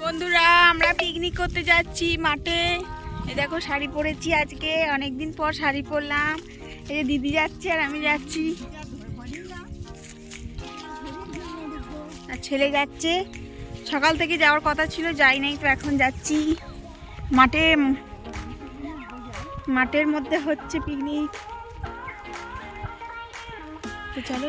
বন্ধুরা, আমরা পিকনিক করতে যাচ্ছি মাঠে। এই দেখো, শাড়ি পরেছি আজকে। অনেক দিন পর শাড়ি পরলাম। এই যে দিদি যাচ্ছে আর আমি যাচ্ছি। আর ছেলে যাচ্ছে। সকাল থেকে যাওয়ার কথা ছিল, যাই নাই তো এখন যাচ্ছি। মাঠে, মাঠের মধ্যে হচ্ছে পিকনিক তো চলো।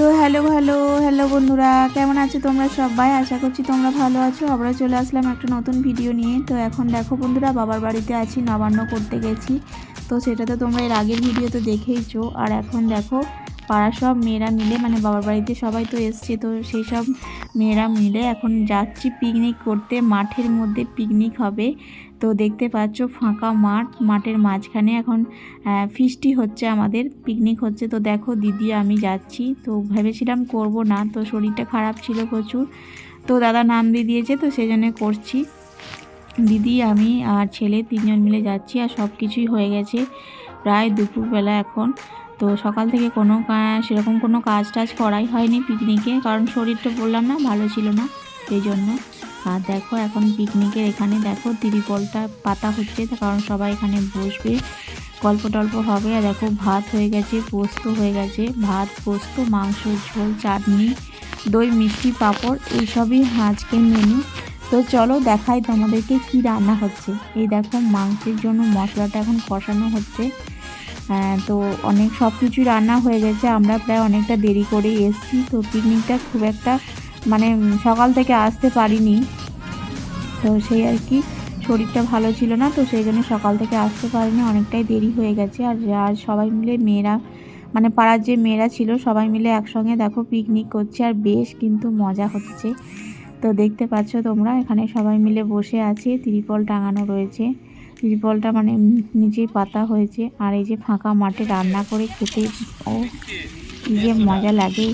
তো হ্যালো হ্যালো হ্যালো বন্ধুরা, কেমন আছো তোমরা সবাই? আশা করছি তোমরা ভালো আছো। আমরা চলে আসলাম একটা নতুন ভিডিও নিয়ে। তো এখন দেখো বন্ধুরা, বাবার বাড়িতে আছি, নবান্ন করতে গেছি। তো সেটা তো তোমরা এর আগের ভিডিও তো দেখেইছো। আর এখন দেখো পাড়ার সব মেয়েরা মিলে মানে বাবার বাড়িতে সবাই তো এসছে, তো সেই সব মেয়েরা মিলে এখন যাচ্ছি পিকনিক করতে। মাঠের মধ্যে পিকনিক হবে। তো দেখতে পাচ্ছ ফাঁকা মাঠ, মাঠের মাঝখানে এখন ফিস্টি হচ্ছে আমাদের পিকনিক হচ্ছে। তো দেখো দিদি, আমি যাচ্ছি। তো ভেবেছিলাম করব না, তো শরীরটা খারাপ ছিল প্রচুর। তো দাদা নাম দিয়ে দিয়েছে, তো সেই জন্য করছি। দিদি, আমি আর ছেলে তিনজন মিলে যাচ্ছি, আর সব কিছুই হয়ে গেছে। প্রায় দুপুরবেলা এখন। তো সকাল থেকে কোনো সেরকম কোনো কাজ টাজ করাই হয়নি পিকনিকে কারণ শরীরটা বললাম না, ভালো ছিল না, সেই জন্য। আর দেখো, এখন পিকনিকের এখানে দেখো তিরিপলটা পাতা হচ্ছে, কারণ সবাই এখানে বসবে। গল্প টল্প হবে, আর দেখো ভাত হয়ে গেছে, পোস্ত হয়ে গেছে, ভাত, পোস্ত, মাংস, ঝোল, চাটনি, দই, মিষ্টি, পাঁপড়, এইসবই আজকের মেনু তো চলো দেখাই তোমাদেরকে কি রান্না হচ্ছে। এই দেখো মাংসের জন্য মশলাটা এখন কষানো হচ্ছে। তো অনেক সব কিছুই রান্না হয়ে গেছে। আমরা প্রায় অনেকটা দেরি করেই এসেছি। তো পিকনিকটা খুব একটা মানে সকাল থেকে আসতে পারিনি। তো সেই আর কি, শরীরটা ভালো ছিল না, তো সেই জন্য সকাল থেকে আসতে পারিনি। অনেকটাই দেরি হয়ে গেছে। আর আর সবাই মিলে মেয়েরা মানে পাড়ার যে মেয়েরা ছিল, সবাই মিলে একসঙ্গে দেখো পিকনিক করছে। আর বেশ কিন্তু মজা হচ্ছে। তো দেখতে পাচ্ছ তোমরা, এখানে সবাই মিলে বসে আছে। ত্রিপল টাঙানো রয়েছে। ত্রিপলটা মানে নিচেই পাতা হয়েছে। আর এই যে ফাঁকা মাঠে রান্না করে খেতে, ও যে মজা লাগে।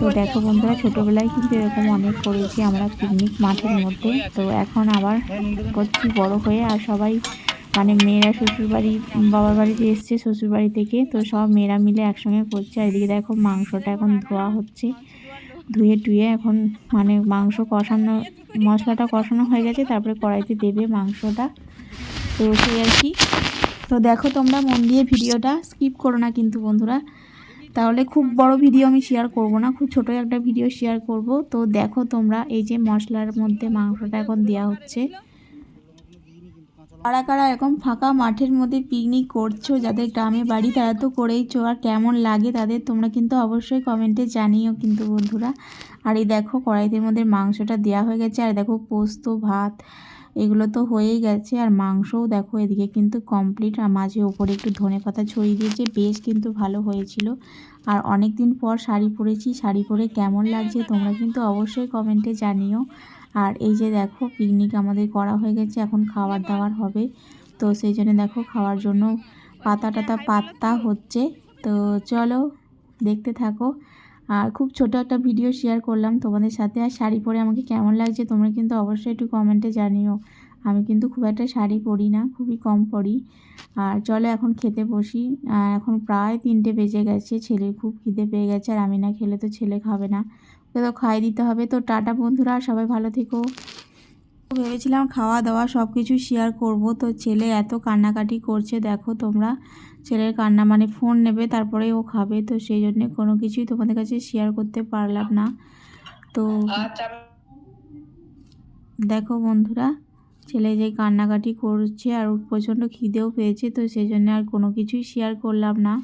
তো দেখো বন্ধুরা, ছোটোবেলায় কিন্তু এরকম অনেক করেছি আমরা পিকনিক মাঠের মধ্যে। তো এখন আবার করছি বড় হয়ে, আর সবাই মানে মেয়েরা শ্বশুরবাড়ি, বাবার বাড়িতে এসছে শ্বশুরবাড়ি থেকে। তো সব মেয়েরা মিলে একসঙ্গে করছে। আর এদিকে দেখো মাংসটা এখন ধোয়া হচ্ছে। ধুয়ে টুয়ে এখন মানে মাংস কষানো, মশলাটা কষানো হয়ে গেছে। তারপরে কড়াইতে দেবে মাংসটা। তো সেই আর কি তো দেখো তোমরা মন দিয়ে ভিডিওটা স্কিপ করো না কিন্তু বন্ধুরা। তাহলে খুব বড় ভিডিও আমি শেয়ার করব না, খুব ছোট একটা ভিডিও শেয়ার করব। তো দেখো তোমরা এই যে মশলার মধ্যে মাংসটা এখন দেওয়া হচ্ছে। কারা কারা এরকম ফাঁকা মাঠের মধ্যে পিকনিক করছ, যাদের গ্রামে বাড়ি, তারা তো করেইছো। আর কেমন লাগে তাদের তোমরা কিন্তু অবশ্যই কমেন্টে জানিও কিন্তু বন্ধুরা। আর এই দেখো কড়াইতের মধ্যে মাংসটা দেওয়া হয়ে গেছে। আর দেখো পোস্ত, ভাত এগুলো তো হয়েই গেছে। আর মাংসও দেখো এদিকে কিন্তু কমপ্লিট আর মাঝে ওপরে একটু ধনে পাতা ছড়িয়ে দিয়েছে। বেশ কিন্তু ভালো হয়েছিল। আর অনেক দিন পর শাড়ি পরেছি। শাড়ি পরে কেমন লাগছে তোমরা কিন্তু অবশ্যই কমেন্টে জানিও। আর এই যে দেখো পিকনিক আমাদের করা হয়ে গেছে। এখন খাবার দাবার হবে। তো সেই জন্য দেখো খাওয়ার জন্য পাতা টাতা পাত্তা হচ্ছে। তো চলো দেখতে থাকো। আর খুব ছোট একটা ভিডিও শেয়ার করলাম তোমাদের সাথে। আর শাড়ি পরে আমাকে কেমন লাগছে তোমরা কিন্তু অবশ্যই একটু কমেন্টে জানিও। আমি কিন্তু খুব একটা শাড়ি পরি না, খুবই কম পরি। আর চলো এখন খেতে বসি। এখন প্রায় তিনটে বেজে গেছে, ছেলের খুব খিদে পেয়ে গেছে আর আমি না খেলে তো ছেলে খাবে না। ওকে তো খাইয়ে দিতে হবে। তো টাটা বন্ধুরা, সবাই ভালো থেকো। ভেবেছিলাম খাওয়া দাওয়া সব কিছু শেয়ার করব। তো ছেলে এত কান্নাকাটি করছে, দেখো তোমরা। ছেলের কান্না মানে ফোন নেবে তারপরে ও খাবে। তো সেই জন্যে কোনো কিছুই তোমাদের কাছে শেয়ার করতে পারলাম না। তো দেখো বন্ধুরা ছেলে যে কান্নাকাটি করছে আর প্রচণ্ড খিদেও পেয়েছে তো সেই জন্য আর কোনো কিছুই শেয়ার করলাম না।